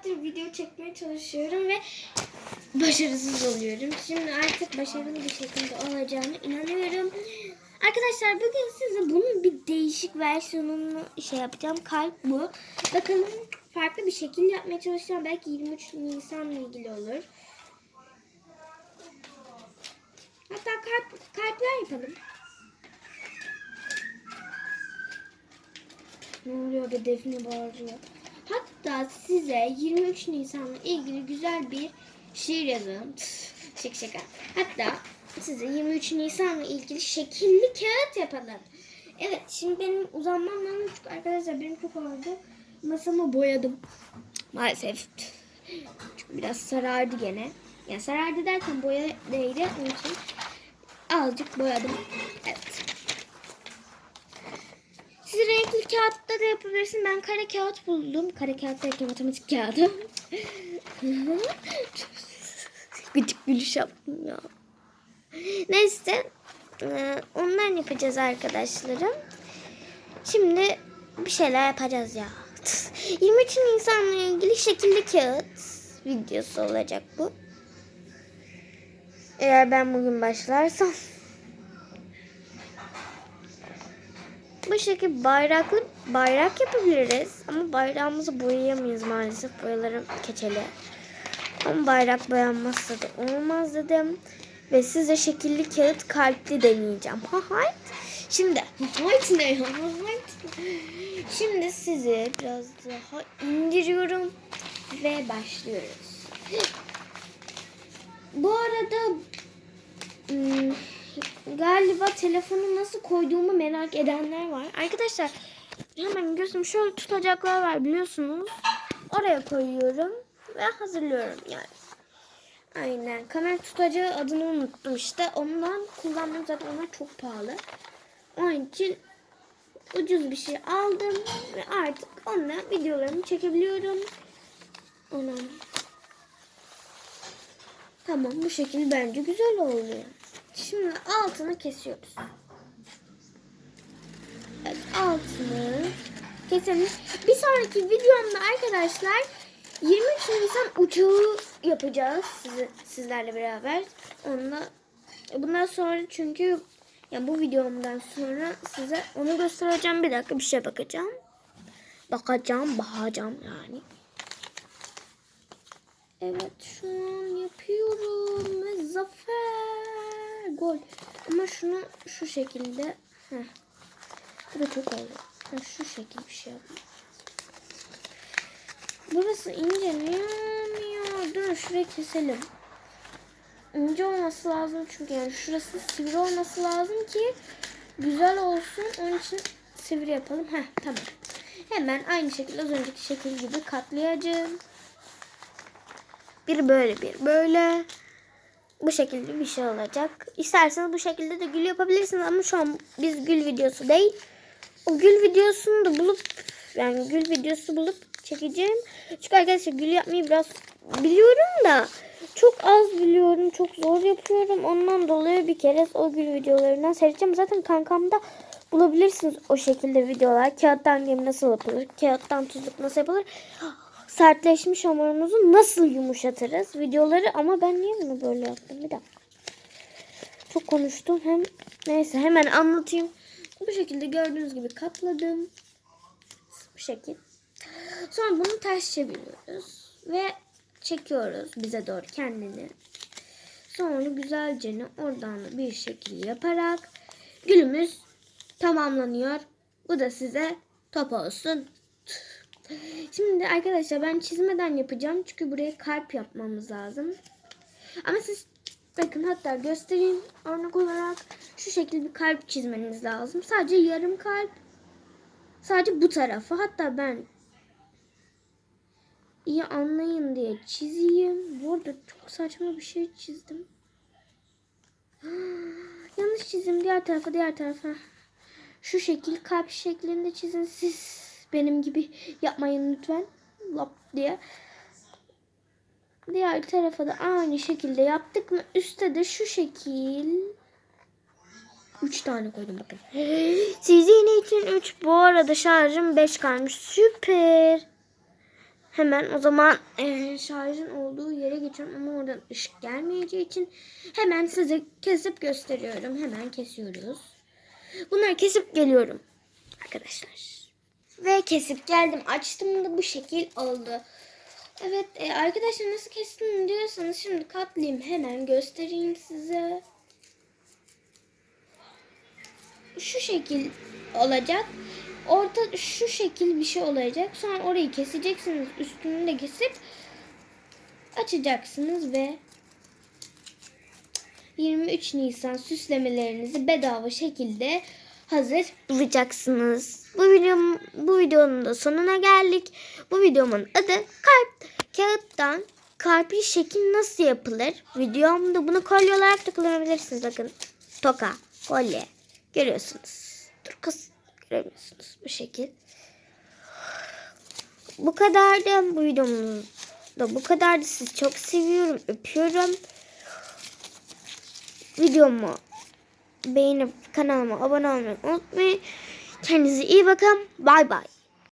saattir video çekmeye çalışıyorum ve başarısız oluyorum. Şimdi artık başarılı bir şekilde olacağını inanıyorum. Arkadaşlar bugün size bunun bir değişik versiyonunu şey yapacağım. Kalp bu. Bakalım farklı bir şekil yapmaya çalışacağım. Belki 23 Nisan'la ilgili olur. Hatta kalp, kalpler yapalım. Ne oluyor be Defne bağırıyor. Hatta size 23 Nisan'la ilgili güzel bir şiir yazalım. Şaka şaka. Hatta size 23 Nisan'la ilgili şekilli kağıt yapalım. Evet şimdi benim uzanmam lazım çünkü arkadaşlar benim çok ağrıdı. Masamı boyadım. Maalesef. Çünkü biraz sarardı gene. Yani sarardı derken boya değdi. Onun için azıcık boyadım. Evet. Renkli kağıtta da yapabilirsin. Ben kare kağıt buldum. Kare kağıt derken matematik kağıdı. Gıcık gülüş yaptım ya. Neyse. e, Ondan yapacağız arkadaşlarım. Şimdi bir şeyler yapacağız ya. 23 Nisan'la ilgili şekilli kağıt videosu olacak bu. Eğer ben bugün başlarsam. Bu şekilde bayraklı bayrak yapabiliriz. Ama bayrağımızı boyayamayız maalesef. Boyalarım keçeli. Ama bayrak boyanmazsa da olmaz dedim. Ve size şekilli kağıt kalpli deneyeceğim. Ha hayt. Şimdi hayt ne ya? Şimdi sizi biraz daha indiriyorum ve başlıyoruz. Bu arada hmm, galiba telefonu nasıl koyduğumu merak edenler var. Arkadaşlar hemen gözüm şöyle tutacaklar var biliyorsunuz. Oraya koyuyorum ve hazırlıyorum yani. Aynen. Kamera tutacağı adını unuttum işte. Ondan kullanmıyorum zaten onlar çok pahalı. Onun için ucuz bir şey aldım ve artık onunla videolarımı çekebiliyorum. Ondan. Tamam bu şekil bence güzel oluyor. Şimdi altını kesiyoruz. Evet altını keselim. Bir sonraki videomda arkadaşlar 23 Nisan uçağı yapacağız sizi, sizlerle beraber. Onunla bundan sonra çünkü ya bu videomdan sonra size onu göstereceğim. Bir dakika bir şey bakacağım. Bakacağım, bakacağım yani. Evet şu an yapıyorum ve zafer gol. Ama şunu şu şekilde heh. Bu da çok oldu. Heh, şu şekil bir şey yapayım. Burası ince niye olmuyor? Dur şurayı keselim. İnce olması lazım çünkü yani şurası sivri olması lazım ki güzel olsun. Onun için sivri yapalım. Heh tamam. Hemen aynı şekilde az önceki şekil gibi katlayacağım. Bir böyle bir böyle. Bu şekilde bir şey olacak. İsterseniz bu şekilde de gül yapabilirsiniz ama şu an biz gül videosu değil. O gül videosunu da bulup yani gül videosu bulup çekeceğim. Çünkü arkadaşlar gül yapmayı biraz biliyorum da çok az biliyorum. Çok zor yapıyorum. Ondan dolayı bir kere o gül videolarından seyredeceğim. Zaten kankamda bulabilirsiniz o şekilde videolar. Kağıttan gemi nasıl yapılır? Kağıttan tuzluk nasıl yapılır? Sertleşmiş hamurumuzu nasıl yumuşatırız? Videoları ama ben niye bunu böyle yaptım? Bir dakika. Çok konuştum. Hem neyse hemen anlatayım. Bu şekilde gördüğünüz gibi katladım. Bu şekil. Sonra bunu ters çeviriyoruz ve çekiyoruz bize doğru kendini. Sonra güzelce oradan da bir şekil yaparak gülümüz tamamlanıyor. Bu da size top olsun. Şimdi arkadaşlar ben çizmeden yapacağım. Çünkü buraya kalp yapmamız lazım. Ama siz bakın hatta göstereyim örnek olarak şu şekilde bir kalp çizmeniz lazım. Sadece yarım kalp. Sadece bu tarafı. Hatta ben iyi anlayın diye çizeyim. Bu arada çok saçma bir şey çizdim. Yanlış çizdim. Diğer tarafa diğer tarafa. Şu şekil kalp şeklinde çizin siz. Benim gibi yapmayın lütfen. Lap diye. Diğer tarafa da aynı şekilde yaptık mı? Üste de şu şekil. Üç tane koydum bakın. Sizin için üç. Bu arada şarjım beş kalmış. Süper. Hemen o zaman eee, şarjın olduğu yere geçiyorum ama oradan ışık gelmeyeceği için hemen size kesip gösteriyorum. Hemen kesiyoruz. Bunları kesip geliyorum arkadaşlar. Ve kesip geldim. Açtım da bu şekil oldu. Evet e, arkadaşlar nasıl kestim diyorsanız şimdi katlayayım hemen göstereyim size. Şu şekil olacak. Orta şu şekil bir şey olacak. Sonra orayı keseceksiniz. Üstünü de kesip açacaksınız ve 23 Nisan süslemelerinizi bedava şekilde hazır bulacaksınız. Bu videom bu videonun da sonuna geldik. Bu videomun adı kalp kağıttan kalpli şekil nasıl yapılır? Videomda bunu kolye olarak da kullanabilirsiniz. Bakın toka, kolye görüyorsunuz. Dur kız göremiyorsunuz bu şekil. Bu kadar da bu videomuz da bu kadardı. Sizi çok seviyorum. Öpüyorum. Videomu beğenip kanalıma abone olmayı unutmayın. Kendinize iyi bakın. Bay bay.